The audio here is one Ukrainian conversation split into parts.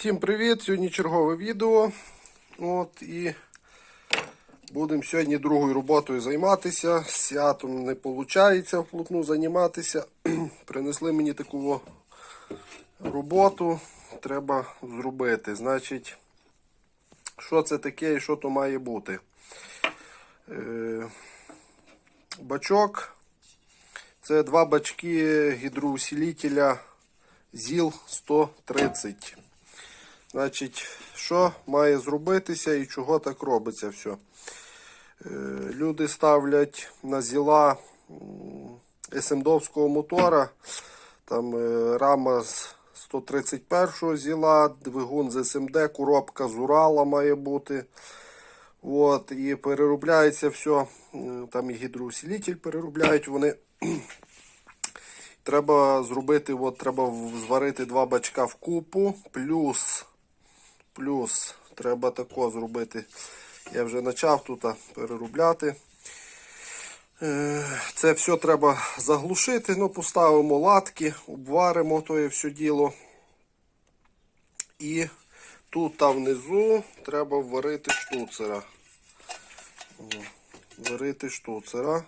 Всім привіт! Сьогодні чергове відео. От і будемо сьогодні другою роботою займатися. Святом не виходить вплотну займатися. Принесли мені таку роботу. Треба зробити. Значить, що це таке і що то має бути? Е, бачок. Це два бачки гідроусилителя ЗІЛ 130. Значить, що має зробитися і чого так робиться все? Е, Люди ставлять на зіла м, СМДовського мотора, там е, рама з 131 зіла, двигун з СМД, коробка з Урала має бути. От, і переробляється все, там і гідроусилитель переробляють вони. Треба зробити, от, треба зварити два бачка в купу, плюс, плюс треба тако зробити. Я вже почав тут переробляти. Е, Це все треба заглушити, ну, поставимо латки, обваримо то все діло. І тут та внизу треба варити штуцера. Варити штуцера.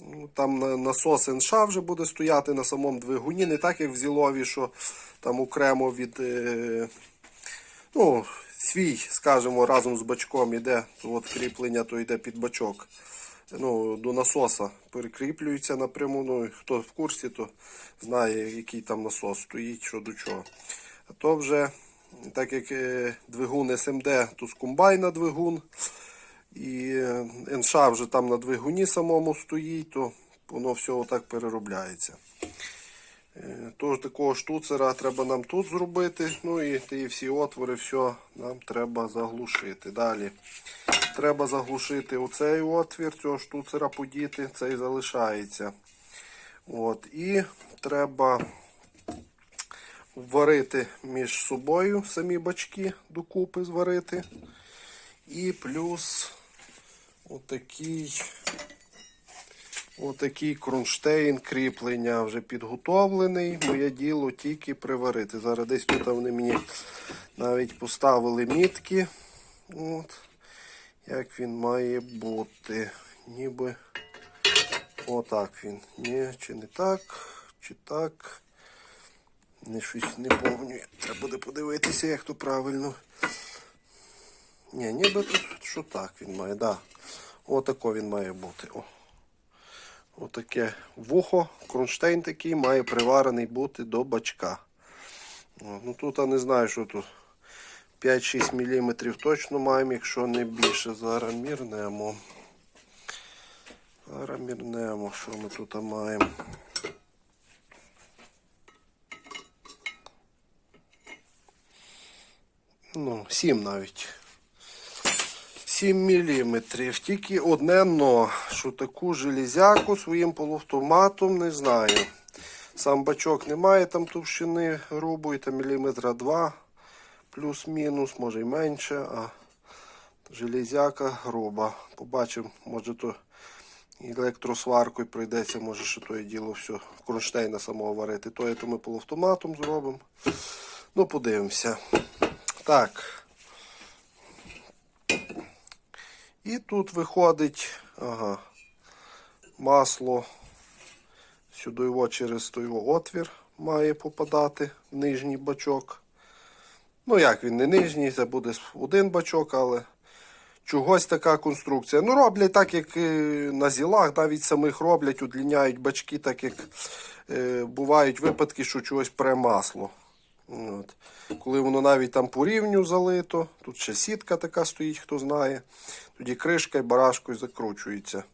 Ну, Там насос НШ вже буде стояти на самому двигуні, не так як в зілові, що там окремо від е, ну, свій, скажімо, разом з бачком то от кріплення, то йде під бачок. Ну, до насоса перекріплюється напряму. Ну, хто в курсі, то знає, який там насос стоїть, що до чого. А то вже, так як е, двигун СМД, то з комбайна двигун. І е, НШ вже там на двигуні самому стоїть, то воно все отак переробляється. Е, Тож такого штуцера треба нам тут зробити. Ну і ті всі отвори, все нам треба заглушити. Далі треба заглушити оцей отвір, цього штуцера подіти, цей залишається. От, І треба варити між собою самі бачки докупи зварити. І плюс отакий, отакий кронштейн кріплення вже підготовлений. Моє діло тільки приварити. Зараз десь тут вони мені навіть поставили мітки. От. Як він має бути. Ніби отак він. Ні, чи не так, чи так. Не щось не пам'ятаю. Треба буде подивитися, як то правильно. Ні, ніби тут що так він має, да. Отако він має бути. О. Отаке вухо, кронштейн такий має приварений бути до бачка. О, ну тут я не знаю, що тут 5-6 мм точно маємо, якщо не більше. Зараз мірнемо. Зараз мірнемо, що ми тут маємо. Ну, 7 навіть. 7 міліметрів. Тільки одне но, що таку железяку своїм полуавтоматом не знаю. Сам бачок не має там товщини грубої, там міліметра 2 плюс-мінус, може й менше, а железяка груба. Побачимо, може то електросваркою прийдеться, може що то є діло все кронштейна самого варити. То, то ми полуавтоматом зробимо. Ну, подивимося. Так. І тут виходить ага, масло сюди його через той отвір має попадати в нижній бачок. Ну, як він не нижній, це буде один бачок, але чогось така конструкція. Ну, роблять так, як е, на зілах, навіть самих роблять, удліняють бачки, так як е, бувають випадки, що чогось пре масло. От. Коли воно навіть там по рівню залито, тут ще сітка така стоїть, хто знає. Тоді кришка і барашкою закручується.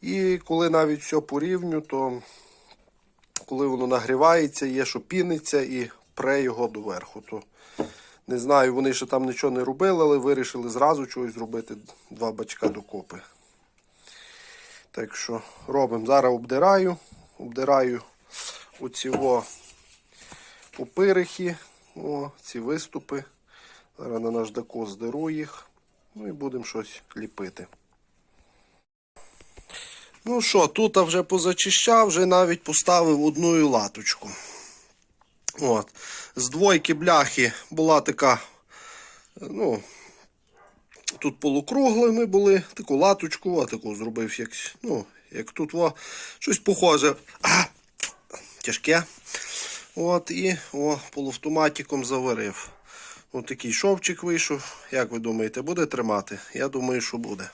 І коли навіть все по рівню, то коли воно нагрівається, є, що піниться і пре його доверху. То не знаю, вони ще там нічого не робили, але вирішили зразу чогось зробити два бачка докупи. Так що робимо. Зараз обдираю, обдираю оці во о, ці виступи. Зараз на наш наждаку здеру їх. Ну і будемо щось ліпити. Ну що, тут вже позачищав, вже навіть поставив одну латочку. От. З двойки бляхи була така, ну, тут полукруглими були, таку латочку, а таку зробив, як, ну, як тут во, щось похоже. А, тяжке. От, і о, полуавтоматиком заварив. Ось такий шовчик вийшов. Як ви думаєте, буде тримати? Я думаю, що буде.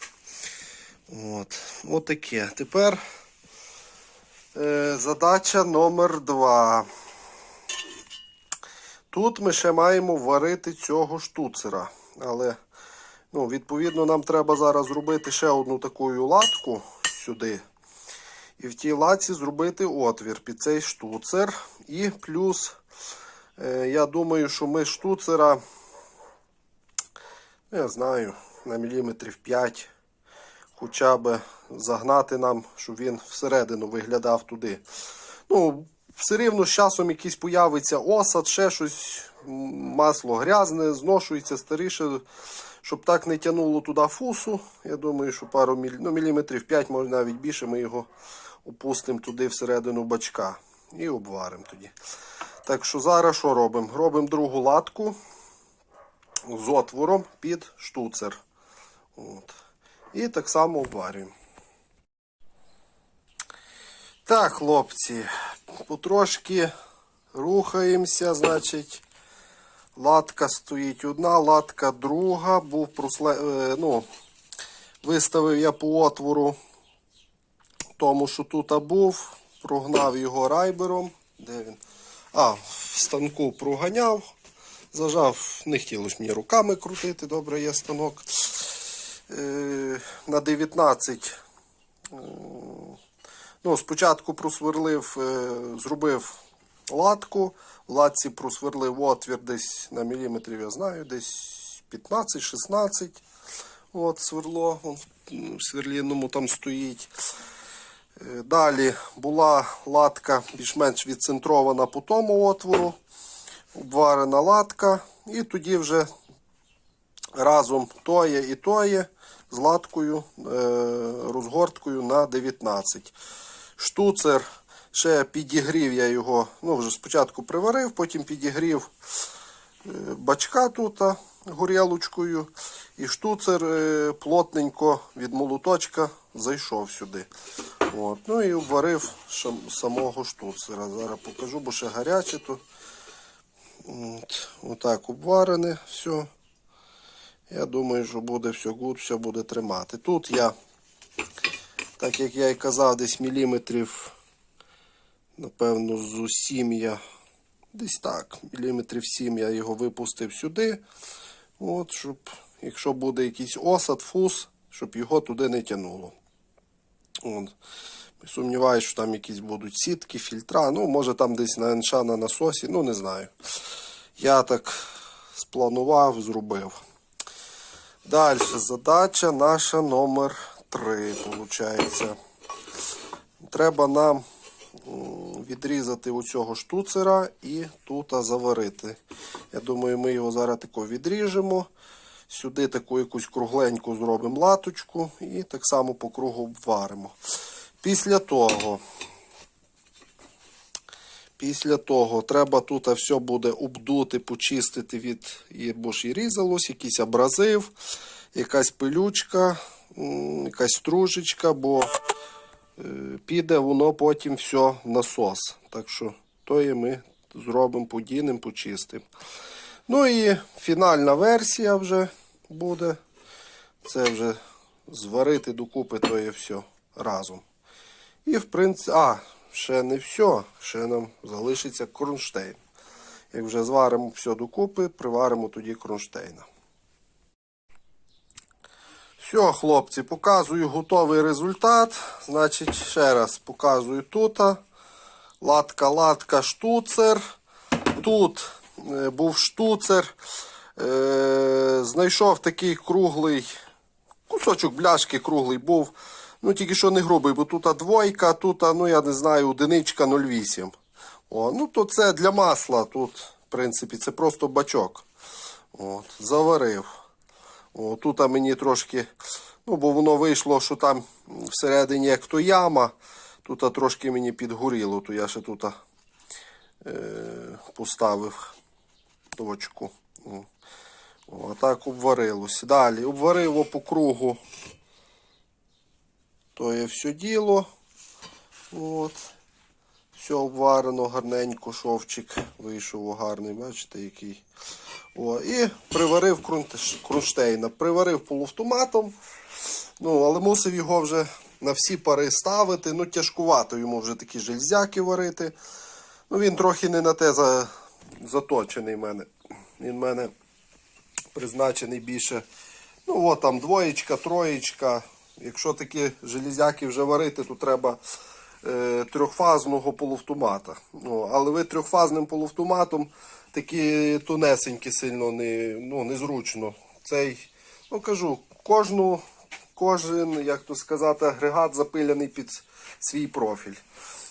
От, от таке. Тепер е, задача номер два. Тут ми ще маємо варити цього штуцера. Але, ну, відповідно, нам треба зараз зробити ще одну таку латку сюди. І в тій латці зробити отвір під цей штуцер. І плюс, е, я думаю, що ми штуцера, ну, я знаю, на міліметрів 5 хоча б загнати нам, щоб він всередину виглядав туди. Ну, все рівно з часом якийсь появиться осад, ще щось, масло грязне, зношується старіше, щоб так не тянуло туди фусу. Я думаю, що пару мілі... ну, міліметрів 5, може навіть більше, ми його опустимо туди всередину бачка і обваримо тоді. Так що зараз що робимо? Робимо другу латку з отвором під штуцер. От. І так само обварюємо. Так, хлопці, потрошки рухаємося, значить, латка стоїть одна, латка друга. Був просле... е, ну, виставив я по отвору тому, що тут був, прогнав його райбером. Де він? А, в станку проганяв, зажав, не хотілося мені руками крутити, добре є станок. Е, на 19 Ну, спочатку просверлив, е, зробив латку. В латці просверлив отвір десь на міліметрів, я знаю, десь 15-16. От сверло в сверлінному там стоїть. Е, Далі була латка більш-менш відцентрована по тому отвору, обварена латка, і тоді вже разом тоє і тоє з латкою, е, розгорткою на 19. Штуцер ще підігрів я його, ну вже спочатку приварив, потім підігрів е, бачка тут горілочкою. І штуцер е, плотненько від молоточка зайшов сюди. От. Ну і обварив самого штуцера. Зараз покажу, бо ще гаряче. То... От. Отак обварене все. Я думаю, що буде все гуд, все буде тримати. Тут я, так як я і казав, десь міліметрів, напевно, з усім я, десь так, міліметрів 7 я його випустив сюди. От, щоб, якщо буде якийсь осад, фус, щоб його туди не тянуло. От. Сумніваюся, що там якісь будуть сітки, фільтра. Ну, може там десь на НШ на насосі, ну не знаю. Я так спланував, зробив. Далі задача наша номер 3, виходить. Треба нам відрізати у цього штуцера і тут заварити. Я думаю, ми його зараз тако відріжемо. Сюди таку якусь кругленьку зробимо латочку і так само по кругу обваримо. Після того, після того треба тут все буде обдути, почистити від, бо ж і різалось, якийсь абразив, якась пилючка, якась стружечка, бо піде воно потім все в насос. Так що то і ми зробимо, подінемо, почистимо. Ну і фінальна версія вже буде. Це вже зварити докупи, то є все разом. І в принципі, а, ще не все, ще нам залишиться кронштейн. Як вже зваримо все докупи, приваримо тоді кронштейна. Все, хлопці, показую готовий результат. Значить, ще раз показую тут. Латка, латка, штуцер. Тут е, був штуцер. Е, знайшов такий круглий кусочок бляшки круглий був. Ну, тільки що не грубий, бо тут двойка, тут, ну я не знаю, одиничка 0,8. О, ну то це для масла тут, в принципі, це просто бачок. От, заварив. О, тут мені трошки, ну, бо воно вийшло, що там всередині як то яма. Тут трошки мені підгоріло, то я ще тут е, поставив точку. О. О, а так обварилось. Далі обварило по кругу. То є все діло. От. Все обварено гарненько, шовчик вийшов гарний, бачите, який. О, і приварив кронштейна. Приварив полуавтоматом. Ну, але мусив його вже на всі пари ставити. Ну, тяжкувато йому вже такі жельзяки варити. Ну, він трохи не на те за, заточений в мене. Він в мене призначений більше. Ну, от там двоєчка, троєчка. Якщо такі железяки вже варити, то треба е, трьохфазного полуавтомата. Ну, але ви трьохфазним полуавтоматом такі тонесенькі сильно не, ну, незручно. Цей, ну кажу, кожну, кожен, як то сказати, агрегат запиляний під свій профіль.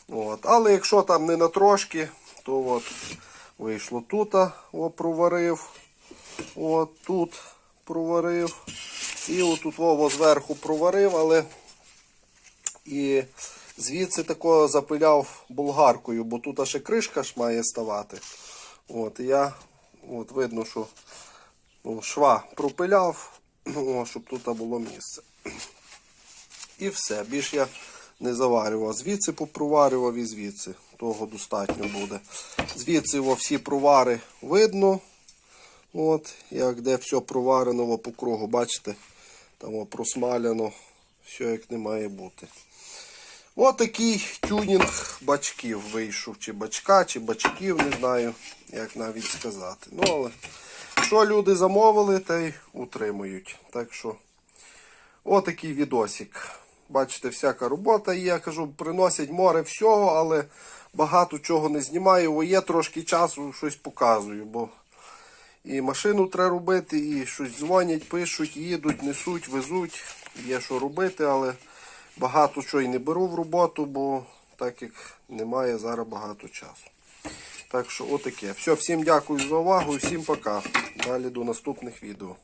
От. Але якщо там не на трошки, то от вийшло тут, о, проварив. От тут проварив. І отут Вова зверху проварив, але і звідси такого запиляв болгаркою, бо тут ще кришка ж має ставати. От, я, от видно, що ну, шва пропиляв, ну, о, щоб тут було місце. І все. Більш я не заварював. Звідси попроварював і звідси. Того достатньо буде. Звідси во всі провари видно. От, як де все проварено по кругу, бачите, там о, просмаляно, все як не має бути. От такий тюнінг бачків вийшов, чи бачка, чи бачків, не знаю, як навіть сказати. Ну, але що люди замовили, та й утримують. Так що, отакий відосик. Бачите, всяка робота є. Я кажу, приносять море всього, але багато чого не знімаю. Бо є трошки часу, щось показую. бо і машину треба робити, і щось дзвонять, пишуть, їдуть, несуть, везуть. Є що робити, але багато чого і не беру в роботу, бо так як немає зараз багато часу. Так що отаке. Все, всім дякую за увагу і всім пока. Далі до наступних відео.